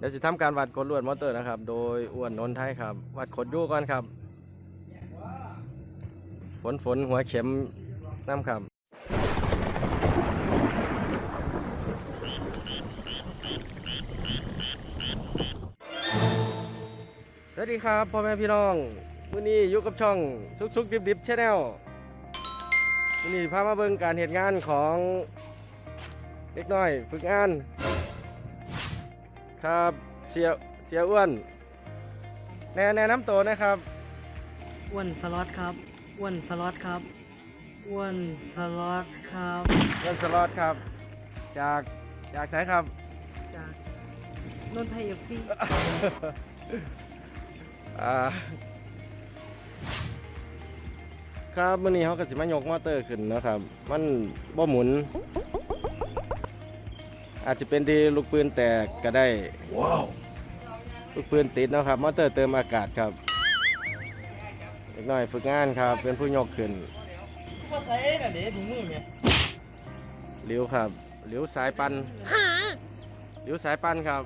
เดี๋ยวจะทำการวัดกดลวดมอเตอร์นะครับ โดยอ้วนนนท์ไทยครับ วัดขดยู่ก่อนครับ ฝนฝนหัวเข็มน้ำครับสวัสดีครับพ่อแม่พี่น้องมื้อนี้อยู่กับช่องซุกซุกดิบดิบชาแนลมื้อนี้พามาเบิ่งการเหตุงานของเด็กน้อยฝึกงาน ครับเสียเสียอ้วน แนะแนะนำตัวนะครับ อ้วนสล็อตครับ อ้วนสล็อตครับ อ้วนสล็อตครับเริ่มสล็อตครับ จากจากไสายครับ จากนนทไทยเอฟซีอ่าครับมื่อนี้เขาก็สิมายกมอเตอร์ขึ้นเนาะครับ มันบ่หมุน อาจจะเป็นที่ลูกปืนแตกก็ได้ลูกปืนติดเนาะครับ มอเตอร์เติมอากาศครับเล็กน้อยฝึกงานครับ เป็นผู้ยกขึ้นว่าใส่น่ะเด็ถุงมือเนี่ยหลิวครับหลิวสายปันหลิวสายปันครับ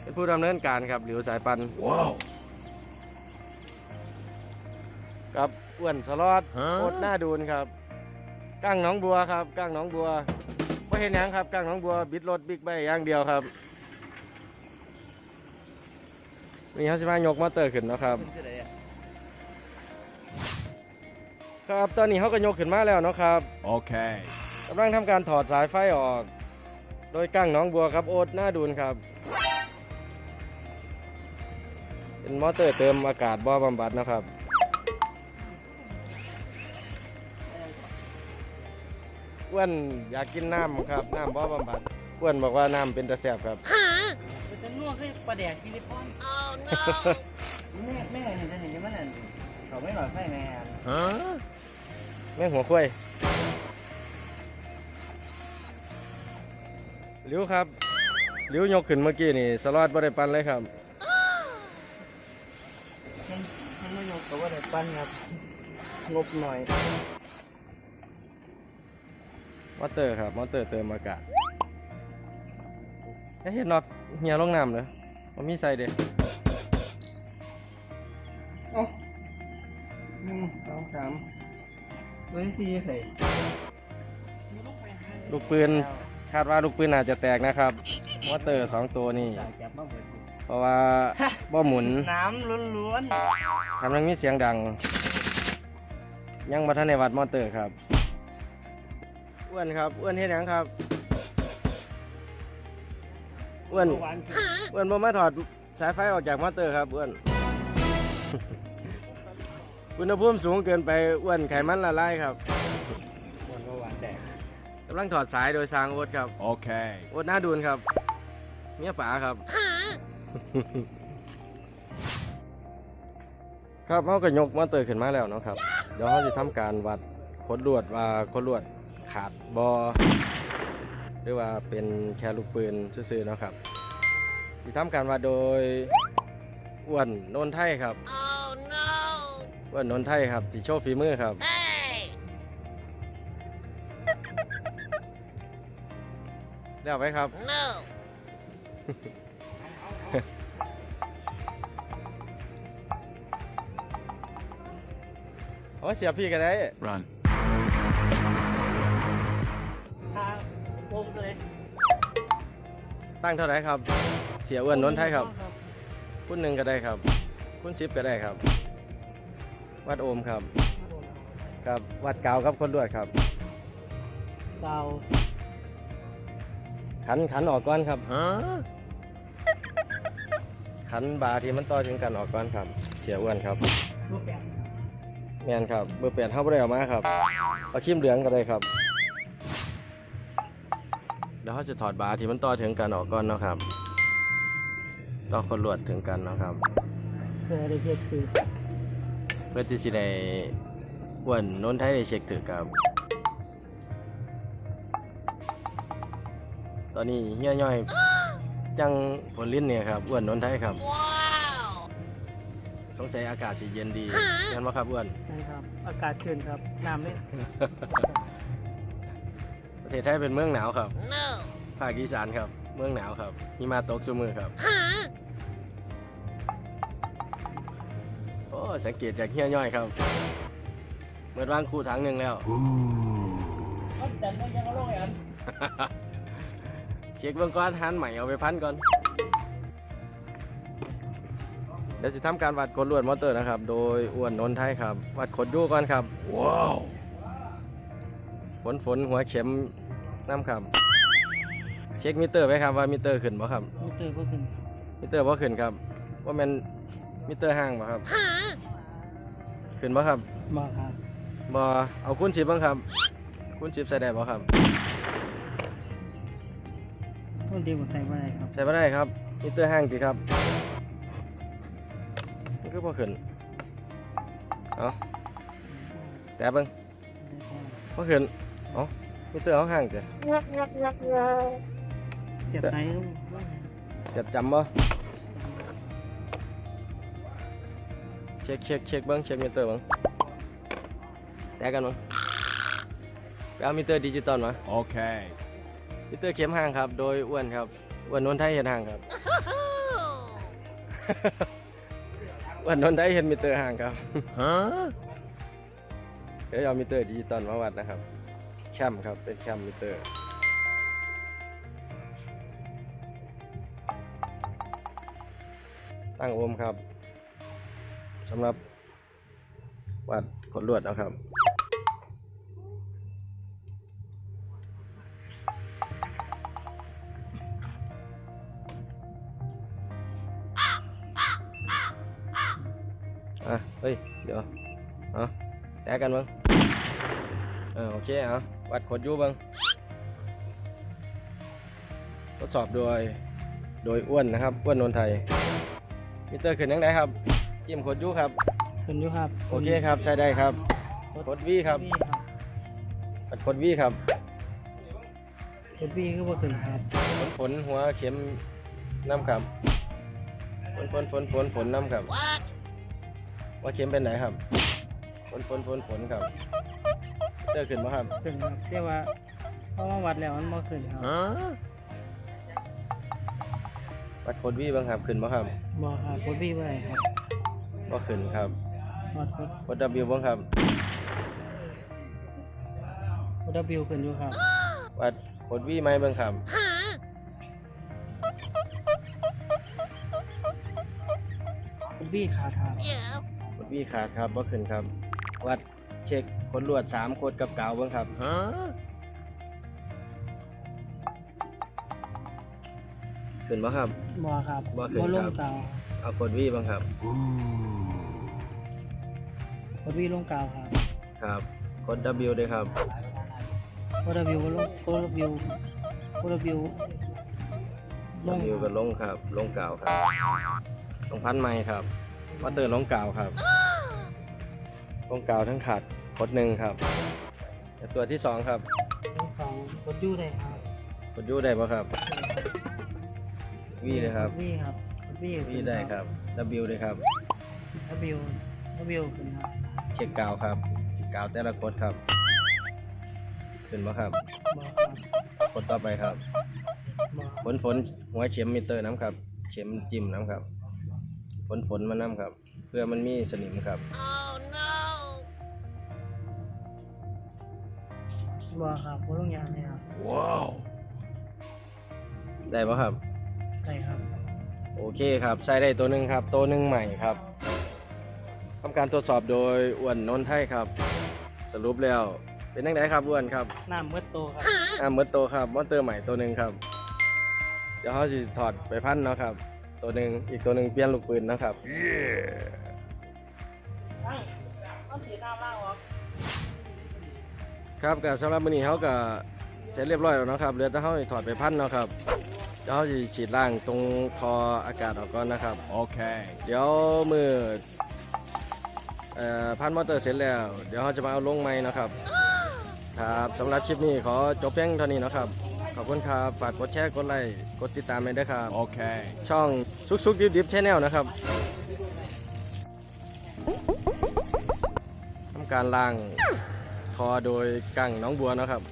เป็นผู้ดำเนินการครับหลิวสายปันกับอ้วนสลอดโคตรหน้าดูนครับ ก้างหน้องบัวครับ ก้างหน้องบัว ไม่เห็นหยังครับก้างหน้องบัวบิดรถบิ๊กไบค์อย่างเดียวครับนี่เขาสิมายกมอเตอร์ขึ้นเนาะครับเป็นเสได็จครับตอนนี้เขาก็ยกขึ้นมาแล้วเนาะครับ Okay. กำลังทำการถอดสายไฟออก โดยกั้งหน้องบัวครับโอ๊ตหน้าดูนครับ เป็นมอเตอร์เติมอากาศบ่อบำบัดนะครับ อ้วนอยากกินน้ำครับ น้ำบ่อบำบัดอ้วนบอกว่าน้ำเป็นตะแสบครับ มันจะนัวขึ้นปลาแดกฟิลิปปอนแม่แม่เห็นจะเห็นยังมันนั่นเขาไม่หลอดไฟแม่ Huh? แม่งหัวควายหลิวครับหลิวยกขึ้นเมื่อกี้นี่สลอดบ่ได้ปันเลยครับ มันมันไม่ยกแต่ว่าได้ปั้นครับ งบหน่อยม อเตอร์ครับ มอเตอร์เติมอากาศเอ๊ะเห็นน็อตเหี่ยลงน้ำเลยมันมีใส่เด็เอ้าหนึ่งสองสามตัวที่สี่ใส่ ลูกปืนคาดว่าลูกปืนอาจจะแตกนะครับ มอเตอร์สองตัวนี่จับมาเปิดเพราะว่าบ่หมุน น้ำล้วนทำให้มีเสียงดัง ยังมาทันในวัดมอเตอร์ครับ อ้วนครับอ้วนเฮ็ดหยังครับอ้วนๆหวานอ้วนบ่มาถอดสายไฟออกจากมอเตอร์ครับอ้วน อุณหภูมิสูงเกินไปอ้วนไขมันละลายครับหวานหวานแดกกำลังถอดสายโดยสร้างโอ๊ตครับ Okay. โอ๊ตหน้าดูนครับเมียป๋าครับ ครับเขาก็ยกมอเตอร์ขึ้นมาแล้วเนาะครับ เดี๋ยวเขาจะทำการวัดคดลวดว่าคดลวด ขาดบอหรือว่าเป็นแค่ลูกปืนซื่อๆเนาะครับจะทำการวัดโดยอ้วนโนนไทยครับอ้วนโนนไทยครับที่โชว์ฝีมือครับแล้วไหมครับโอ้ยเสียบพี่กันได้ Run. ตั้งเท่าไหร่ครับ เสียอ้วนนนท์ไทยครับคุณหนึ่งก็ได้ครับ คุณสิบก็ได้ครับ วัดโอมครับครับวัดเกาวครับคนรวดครับ ดาวขันขันออกก่อนครับ Huh? ขันบาร์ที่มันต่อถึงกันออกก่อนครับ เสียอ้วนครับรูปแบบ แมนครับเบอร์แปดเข้าไปได้ออกมาครับเอาครีมเหลืองก็ได้ครับ เดี๋ยวเขาจะถอดบาร์ที่มันต่อถึงกันออกก่อนเนาะครับต่อคนรวดถึงกันเนาะครับ เพื่อได้เช็คคือเพื่อที่สิได้อ้วนโน้นไทยได้เช็คถือครับ ตอนนี้เฮียย่อยจังผลลิ้นเนี่ยครับอ้วนโน้นไทยครับ สงสัยอากาศสิเย็นดียันว่าครับอ้วนนะครับ อากาศเชิญครับ น้ำเลยประเทศไทยเป็นเมืองหนาวครับภาคอีสานครับ เมืองหนาวครับมีมาตกซุมือครับ โอ้ สังเกตจากเฮียย่อยครับ เมื่อวางคู่ถังหนึ่งแล้วเขาจันก็ยังเอาลงไอ้อันเช็คเบื้องก้อนหันใหม่เอาไปพันก่อน เดี๋ยวจะทำการวัดกดลวดมอเตอร์นะครับ โดยอ้วนนนท์ไทยครับ วัดขดดูก่อนครับ ว้าว ฝนฝนหัวเข็ม น้ำครับ เช็คมิเตอร์ไว้ครับว่ามิเตอร์ขึ้นบ่ครับ มิเตอร์ก็ขึ้น มิเตอร์บ่ขึ้นครับ ว่าแมันมิเตอร์ห่างบ่ครับ ขึ้นบ่ครับมาครับบ่เอาคุณชิปบ้างครับ คุณชิปใส่ได้บ่ครับต้นเดียวผมใส่มาได้ครับ ใส่บ่ได้ครับ มิเตอร์ห่างติครับมันคือบ่ขึ้น เอาแต่เบิ่งบ่ขึ้น เอ้า มิเตอร์เอาห่างติเจ็บไหนลูกเสียบจำบ่เช็คเช็คเช็คเบิ่งเช็คมิเตอร์เบิ่งแต่กันเบิ่งไปเอามิเตอร์ดิจิตอลมา Okay. มิเตอร์เข็มห่างครับ โดยอ้วนครับอ้วนนนท์ไทยเห็นห่างครับอ้วนนนท์ไทยเห็นมิเตอร์ห่างครับ Huh? เดี๋ยวเอามิเตอร์ดิจิตอลมาวัดนะครับ แคมครับ เป็นแคมมิเตอร์ ตั้งโอห์มครับสำหรับวัดกดลวดนะครับอะ เฮ้ย เดี๋ยวเอาแตะกันเบ้ง เออโอเคเอาวัดขดอยูเบ้างทดสอบโดยโดยอ้วนนะครับอ้วนนนไทยมิเตอร์ขึ้นยังไงครับจิ้มขดอยูครับ ขึ้นอยู่ครับโอเคครับใช้ได้ครับขดวีครับวีครับวัดขดวีครับกดวีก็บ่ขึ้นครับฝนฝนหัวเข็มน้ำครับฝนฝนฝนฝนฝนน้ำครับว่าเข็มเป็นไหนครับฝนฝนฝนฝนครับมิ เตอร์ขึ้นไหมครับขึ้นครับแต่ว่าเพราะว่าวัดแล้วมันบ่ขึ้นครับ Huh? วัดโคดวีบ้างครับขึ้นบ่ครับบ่ครับกดวีบ่ได้ครับบ่ขึ้นครับวัดกดวัด W บ้างครับกด W ขึ้นอยู่ครับวัดโคดวีไหมบ้างครับกดวีขาดครับโคดวีขาดครับบ่ขึ้นครับ วัด เช็คคนลวดสามโคดกับกาวบ้างครับ Huh? ขึ้นบ่ครับ บ่ครับบ่ขึ้นบ่ลคงรับกาวเอาโคดวีบ้างครับ กดวีลงกาวครับครับโคด W ด้วยครับ กด W ก็ลงกด W กด W ลง W ก็ลงครับ ลงกาวครับลงพันไม้ครับวัดเตอร์ลงกาวครับ ลงกาวทั้งขาดโคดหนึ่งครับแต่ตัวที่สองครับลงสองกด U ได้ครับโคดยูได้ป่ะครับวีเลยครับกด V ครับกด V วีได้ครับ W ด้วยครับ W W ขึ้นครับ เช็คกาวครับ กาวแต่ละโคดครับ ขึ้นมาครับบ่ครับโคดต่อไปครับบ่ฝนฝนหัวเข็มมิเตอร์น้ำครับ เข็มจิ้มน้ำครับ ฝนฝนมาน้ำครับ เพื่อมันมีสนิมครับ บ่ครับบ่ลงยางเลยครับ Wow. ได้ปะครับ ได้ครับ โอเคครับใส่ได้ตัวหนึ่งครับ ตัวหนึ่งใหม่ครับทำการตรวจสอบโดยอ้วนนนท์ไทยครับ สรุปแล้วเป็นยังไงครับอ้วนครับน้ำเมื่อโตครับอ่าเมื่อโตวครับมอเตอร์ใหม่ตัวหนึ่งครับ เดี๋ยวเขาจะถอดไปพันเนาะครับ ตัวหนึ่งอีกตัวหนึ่งเปลี่ยนลูกปืนนะครับ Yeah. ต้อง ครับก็สำหรับมื้อนี้เขาก็เสร็จเรียบร้อยแล้วเนาะครับเหลือแต่เขาถอดไปพันเนาะครับเดี๋ยวเขาจะฉีดล่างตรงทออากาศออกก่อนนะครับ Okay. เดี๋ยวมือเอ่อพันมอเตอร์เสร็จแล้ว เดี๋ยวเขาจะมาเอาลงไม้นะครับ ครับสำหรับคลิปนี้ขอจบเพียงเท่านี้เนาะครับ ขอบคุณครับฝากกดแชร์กดไลค์กดติดตามเลยด้วยครับ Okay. ช่องซุกซุกดิบดิบชแนลนะครับทำการล้าง คอโดยกั้งน้องบัวนะครับ